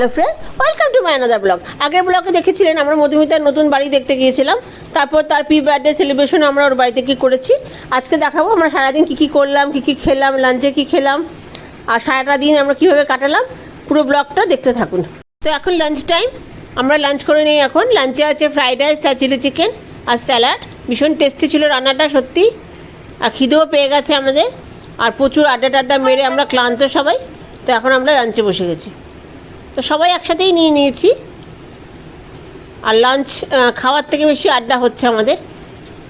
Hello friends welcome to my another blog আগের ব্লগে দেখেছিলেন আমরা মধুমিতার নতুন বাড়ি দেখতে গিয়েছিলাম। তারপর তার প্রি বার্থডে সেলিব্রেশন আমরা ওর বাড়িতে কী করেছি। আজকে দেখাবো আমরা সারাদিন কী কী করলাম, কী কী খেলাম লাঞ্চে কী খেলাম, আর সারাটা দিন আমরা কীভাবে কাটালাম। পুরো ব্লগটা দেখতে থাকুন। তো এখন লাঞ্চ টাইম আমরা লাঞ্চ করে নিই এখন। লাঞ্চে আছে ফ্রাইড রাইস আর চিলি চিকেন আর স্যালাড ভীষণ টেস্টি ছিল রান্নাটা, সত্যি। আর খিদেও পেয়ে গেছে আমাদের। আর প্রচুর আড্ডা টাড্ডা মেরে আমরা ক্লান্ত সবাই। তো এখন আমরা লাঞ্চে বসে গেছি। তো সবাই একসাথেই নিয়ে নিয়েছি। আর লাঞ্চ খাওয়ার থেকে বেশি আড্ডা হচ্ছে আমাদের।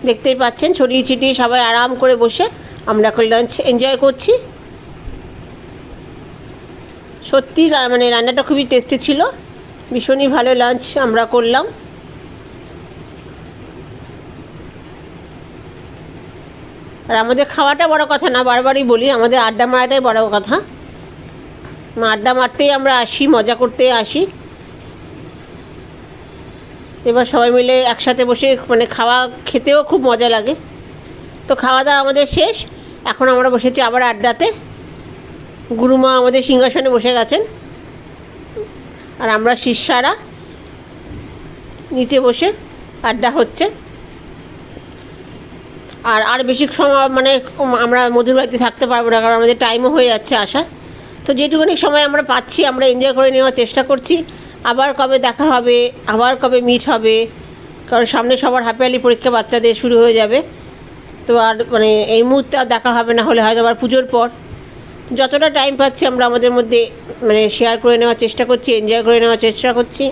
দেখতেই পাচ্ছেন, ছড়িয়ে ছিটিয়ে সবাই আরাম করে বসে আমরা এখন লাঞ্চ এনজয় করছি। সত্যি মানে রান্নাটা খুবই টেস্টি ছিল। ভীষণই ভালো লাঞ্চ আমরা করলাম। আর আমাদের খাওয়াটা বড় কথা না, বারবারই বলি, আমাদের আড্ডা মারাটাই বড় কথা। আড্ডা মারতেই আমরা আসি, মজা করতে আসি। এবার সবাই মিলে একসাথে বসে মানে খাওয়া খেতেও খুব মজা লাগে। তো খাওয়া দাওয়া আমাদের শেষ। এখন আমরা বসেছি আবার আড্ডাতে। গুরুমা আমাদের সিংহাসনে বসে গেছেন। আর আমরা শিষ্যারা নিচে বসে আড্ডা হচ্ছে। আর আর বেশি সময় মানে আমরা মধুর বাড়িতে থাকতে পারব না, কারণ আমাদের টাইমও হয়ে যাচ্ছে আসা তো যেটুকুনি সময় আমরা পাচ্ছি, আমরা এনজয় করে নেওয়ার চেষ্টা করছি। আবার কবে দেখা হবে, আবার কবে মিট হবে, কারণ সামনে সবার হাফিয়ালি পরীক্ষা বাচ্চাদের শুরু হয়ে যাবে। তো আর মানে এই মুহূর্তে আর দেখা হবে না, হলে হয়তো আবার পুজোর পর। যতটা টাইম পাচ্ছি আমরা আমাদের মধ্যে মানে শেয়ার করে নেওয়ার চেষ্টা করছি এনজয় করে নেওয়ার চেষ্টা করছি।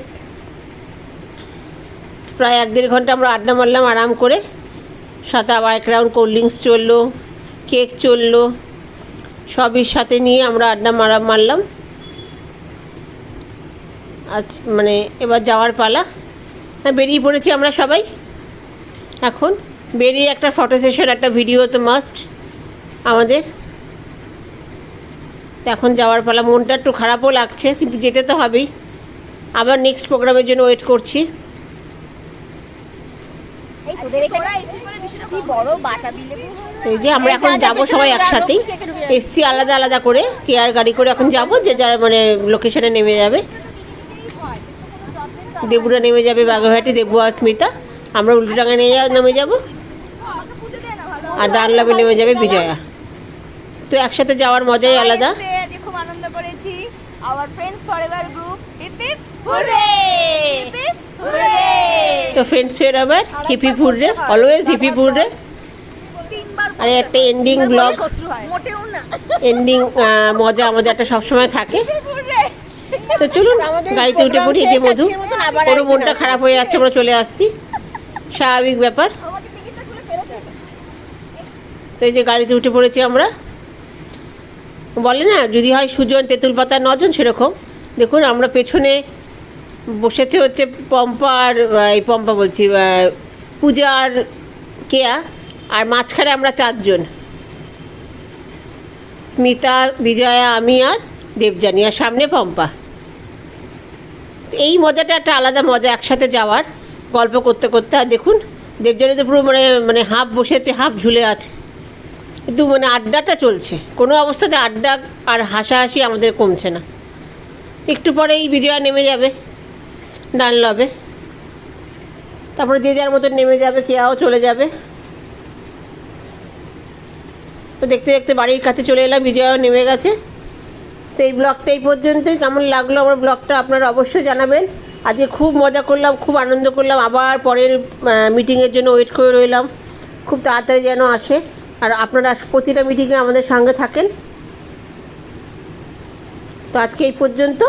প্রায় এক দেড় ঘণ্টা আমরা আড্ডা মারলাম, আরাম করে। সাথে আবার এক রাউন্ড কোল্ড ড্রিঙ্কস চলল কেক চলল। সবই সাথে নিয়ে আমরা আড্ডা মারা, মারলাম। আজ মানে এবার যাওয়ার পালা। হ্যাঁ বেরিয়ে পড়েছি আমরা সবাই। এখন বেরিয়ে একটা ফটো সেশন একটা ভিডিও তো মাস্ট আমাদের। এখন যাওয়ার পালা। মনটা একটু খারাপও লাগছে, কিন্তু যেতে তো হবেই। আবার নেক্সট প্রোগ্রামের জন্য ওয়েট করছি। এই তোদের এখানে কি বড় বাটা দিলে এই যে আমরা এখন যাব সবাই একসাথেই। এসছি আলাদা আলাদা করে কেয়ার গাড়ি করে এখন যাব যে যারা মানে লোকেশনে নেমে যাবে। দেবুরা নেমে যাবে বাগুঘাটি দেবু আর স্মিতা আমরা উল্টোডাঙ্গা নিয়ে নেমে যাব। আর ডানলামে নেমে যাবে বিজয়া। তো একসাথে যাওয়ার মজাই আলাদা। খুব আনন্দ করেছি। Our friends forever group hip hip hurray hip hip hurray তো ফ্রেন্ডস ফের আবার হিপি ফুডরে অলওয়েজ হিপি ফুডরে আর একটা এন্ডিং ব্লগ এন্ডিং মজা আমাদের একটা সবসময় থাকে। তো চলুন, গাড়িতে উঠে পড়ি যে মধু। ওর মনটা খারাপ হয়ে যাচ্ছে, আমরা চলে আসছি। স্বাভাবিক ব্যাপার। তো এই যে গাড়িতে উঠে পড়েছি আমরা। বলে না, যদি হয় সুজন, তেঁতুল পাতা নজন, সেরকম। দেখুন, আমরা পেছনে বসেছে হচ্ছে পম্পা আর এই পম্পা বলছি পূজা আর কেয়া, আর মাঝখানে আমরা চারজন। স্মিতা, বিজয়া, আমি আর দেবযানী, আর সামনে পম্পা। এই মজাটা একটা আলাদা মজা একসাথে যাওয়ার, গল্প করতে করতে। আর দেখুন, দেবযানী তো পুরো মানে মানে হাফ বসেছে হাফ ঝুলে আছে। কিন্তু মানে আড্ডাটা চলছে। কোনো অবস্থাতে আড্ডা আর হাসাহাসি আমাদের কমছে না। একটু পরেই বিজয়া নেমে যাবে। ডান লবে। তারপরে যে যার মতন নেমে যাবে কেয়াও চলে যাবে। তো দেখতে দেখতে বাড়ির কাছে চলে এলাম, বিজয়াও নেমে গেছে। তো এই ব্লগটা এই পর্যন্তই। কেমন লাগল আমার ব্লগটা আপনারা অবশ্যই জানাবেন। আজকে খুব মজা করলাম, খুব আনন্দ করলাম। আবার পরের মিটিংয়ের জন্য ওয়েট করে রইলাম। খুব তাড়াতাড়ি যেন আসে। আর আপনারা প্রতিটা মিটিংয়ে আমাদের সঙ্গে থাকেন। তো আজকে এই পর্যন্ত।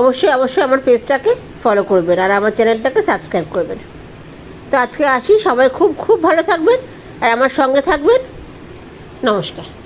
অবশ্যই অবশ্যই আমার পেজটাকে ফলো করবেন আর আমার চ্যানেলটাকে সাবস্ক্রাইব করবেন। তো আজকে আসি, সবাই খুব খুব ভালো থাকবেন আর আমার সঙ্গে থাকবেন। নমস্কার।